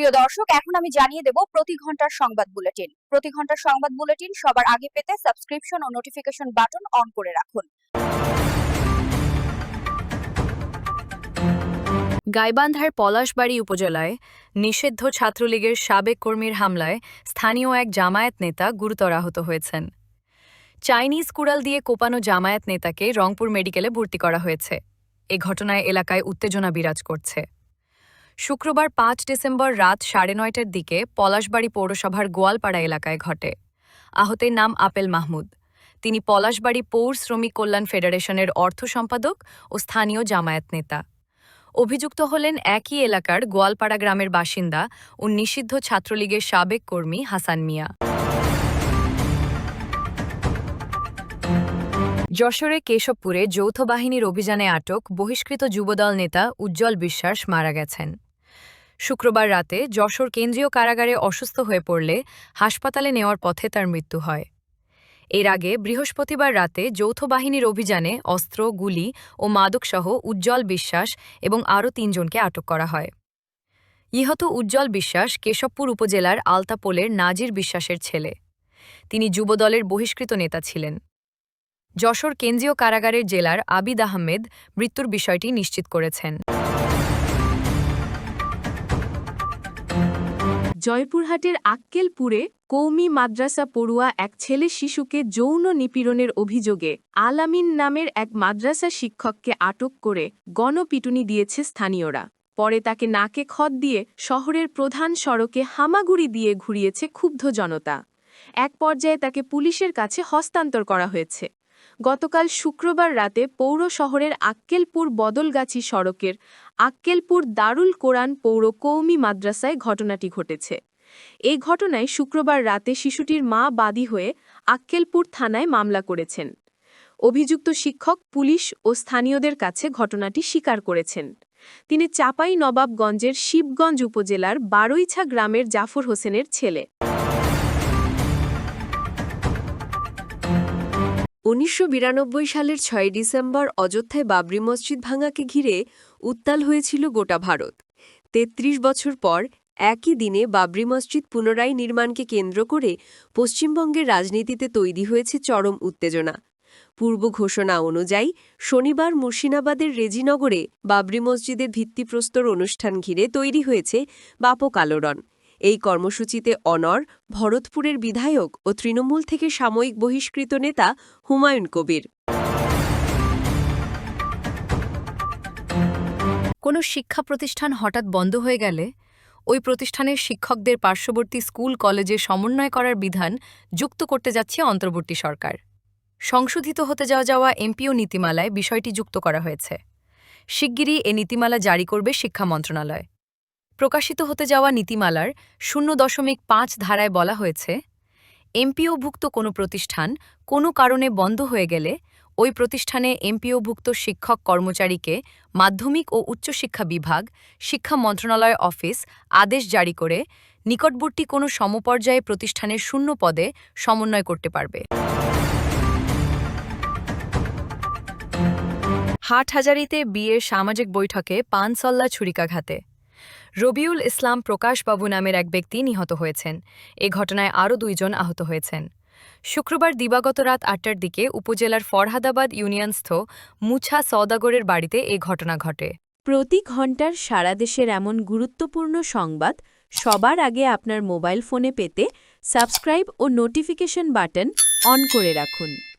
প্রিয় দর্শক, এখন আমি জানিয়ে দেব প্রতি ঘণ্টার সংবাদ বুলেটিন। প্রতি ঘণ্টার সংবাদ বুলেটিন সবার আগে পেতে সাবস্ক্রিপশন ও নোটিফিকেশন বাটন অন করে রাখুন। গাইবান্ধার পলাশবাড়ী উপজেলায় নিষিদ্ধ ছাত্রলীগের সাবেক কর্মীর হামলায় স্থানীয় এক জামায়াত নেতা গুরুতর আহত হয়েছেন। চাইনিজ কুড়াল দিয়ে কোপানো জামায়াত নেতাকে রংপুর মেডিকেলে ভর্তি করা হয়েছে। এ ঘটনায় এলাকায় উত্তেজনা বিরাজ করছে। শুক্রবার পাঁচ ডিসেম্বর রাত সাড়ে নয়টার দিকে পলাশবাড়ি পৌরসভার গোয়ালপাড়া এলাকায় ঘটে। আহতের নাম আপেল মাহমুদ। তিনি পলাশবাড়ি পৌর শ্রমিক কল্যাণ ফেডারেশনের অর্থ সম্পাদক ও স্থানীয় জামায়াত নেতা। অভিযুক্ত হলেন একই এলাকার গোয়ালপাড়া গ্রামের বাসিন্দা ও নিষিদ্ধ ছাত্রলীগের সাবেক কর্মী হাসান মিয়া। যশোরে কেশবপুরে যৌথ বাহিনীর অভিযানে আটক বহিষ্কৃত যুবদল নেতা উজ্জ্বল বিশ্বাস মারা গেছেন। শুক্রবার রাতে যশোর কেন্দ্রীয় কারাগারে অসুস্থ হয়ে পড়লে হাসপাতালে নেওয়ার পথে তার মৃত্যু হয়। এর আগে বৃহস্পতিবার রাতে যৌথ বাহিনীর অভিযানে অস্ত্র, গুলি ও মাদকসহ উজ্জ্বল বিশ্বাস এবং আরও তিনজনকে আটক করা হয়। ইহত উজ্জ্বল বিশ্বাস কেশবপুর উপজেলার আলতাপোলের নাজির বিশ্বাসের ছেলে। তিনি যুবদলের বহিষ্কৃত নেতা ছিলেন। যশোর কেন্দ্রীয় কারাগারের জেলার আবিদ আহমেদ মৃত্যুর বিষয়টি নিশ্চিত করেছেন। জয়পুরহাটের আক্কেলপুরে কৌমি মাদ্রাসা পড়ুয়া এক ছেলে শিশুকে যৌন নিপীড়নের অভিযোগে আলামিন নামের এক মাদ্রাসা শিক্ষককে আটক করে গণপিটুনি দিয়েছে স্থানীয়রা। পরে তাকে নাকে খত দিয়ে শহরের প্রধান সড়কে হামাগুড়ি দিয়ে ঘুরিয়েছে ক্ষুব্ধ জনতা। এক পর্যায়ে তাকে পুলিশের কাছে হস্তান্তর করা হয়েছে। গতকাল শুক্রবার রাতে পৌর শহরের আক্কেলপুর বদলগাছি সড়কের আক্কেলপুর দারুল কোরআন পৌর কৌমি মাদ্রাসায় ঘটনাটি ঘটেছে। এই ঘটনায় শুক্রবার রাতে শিশুটির মা বাদী হয়ে আক্কেলপুর থানায় মামলা করেছেন। অভিযুক্ত শিক্ষক, পুলিশ ও স্থানীয়দের কাছে ঘটনাটি স্বীকার করেছেন। তিনি চাপাই নবাবগঞ্জের শিবগঞ্জ উপজেলার বারৈছা গ্রামের জাফর হোসেনের ছেলে। উনিশশো বিরানব্বই সালের ছয় ডিসেম্বর অযোধ্যায় বাবরি মসজিদ ভাঙাকে ঘিরে উত্তাল হয়েছিল গোটা ভারত। ৩৩ বছর পর একই দিনে বাবরি মসজিদ পুনরায় নির্মাণকে কেন্দ্র করে পশ্চিমবঙ্গের রাজনীতিতে তৈরি হয়েছে চরম উত্তেজনা। পূর্ব ঘোষণা অনুযায়ী শনিবার মুর্শিদাবাদের রেজিনগরে বাবরি মসজিদের ভিত্তিপ্রস্তর অনুষ্ঠান ঘিরে তৈরি হয়েছে ব্যাপক আলোড়ন। এই কর্মসূচিতে অনর, ভরতপুরের বিধায়ক ও তৃণমূল থেকে সাময়িক বহিষ্কৃত নেতা হুমায়ুন কবির। কোনো শিক্ষা প্রতিষ্ঠান হঠাৎ বন্ধ হয়ে গেলে ওই প্রতিষ্ঠানের শিক্ষকদের পার্শ্ববর্তী স্কুল, কলেজে সমন্বয় করার বিধান যুক্ত করতে যাচ্ছে অন্তর্বর্তী সরকার। সংশোধিত হতে যাওয়া যাওয়া এমপিও নীতিমালায় বিষয়টি যুক্ত করা হয়েছে। শিগগিরই এ নীতিমালা জারি করবে শিক্ষা মন্ত্রণালয়। প্রকাশিত হতে যাওয়া নীতিমালার শূন্য দশমিক পাঁচ ধারায় বলা হয়েছে, এমপিওভুক্ত কোনো প্রতিষ্ঠান কোনো কারণে বন্ধ হয়ে গেলে ওই প্রতিষ্ঠানে এমপিওভুক্ত শিক্ষক কর্মচারীকে মাধ্যমিক ও উচ্চশিক্ষা বিভাগ, শিক্ষা মন্ত্রণালয় অফিস আদেশ জারি করে নিকটবর্তী কোনো সমপর্যায়ে প্রতিষ্ঠানের শূন্য পদে সমন্বয় করতে পারবে। হাটহাজারিতে বিয়ের সামাজিক বৈঠকে পানসল্লা ছুরিকাঘাতে রবিউল ইসলাম প্রকাশবাবু নামের এক ব্যক্তি নিহত হয়েছেন। এ ঘটনায় আরও দুইজন আহত হয়েছেন। শুক্রবার দিবাগত রাত আটটার দিকে উপজেলার ফরহাদাবাদ ইউনিয়নস্থ মুছা সওদাগরের বাড়িতে এ ঘটনা ঘটে। প্রতি ঘণ্টার সারা দেশের এমন গুরুত্বপূর্ণ সংবাদ সবার আগে আপনার মোবাইল ফোনে পেতে সাবস্ক্রাইব ও নোটিফিকেশন বাটন অন করে রাখুন।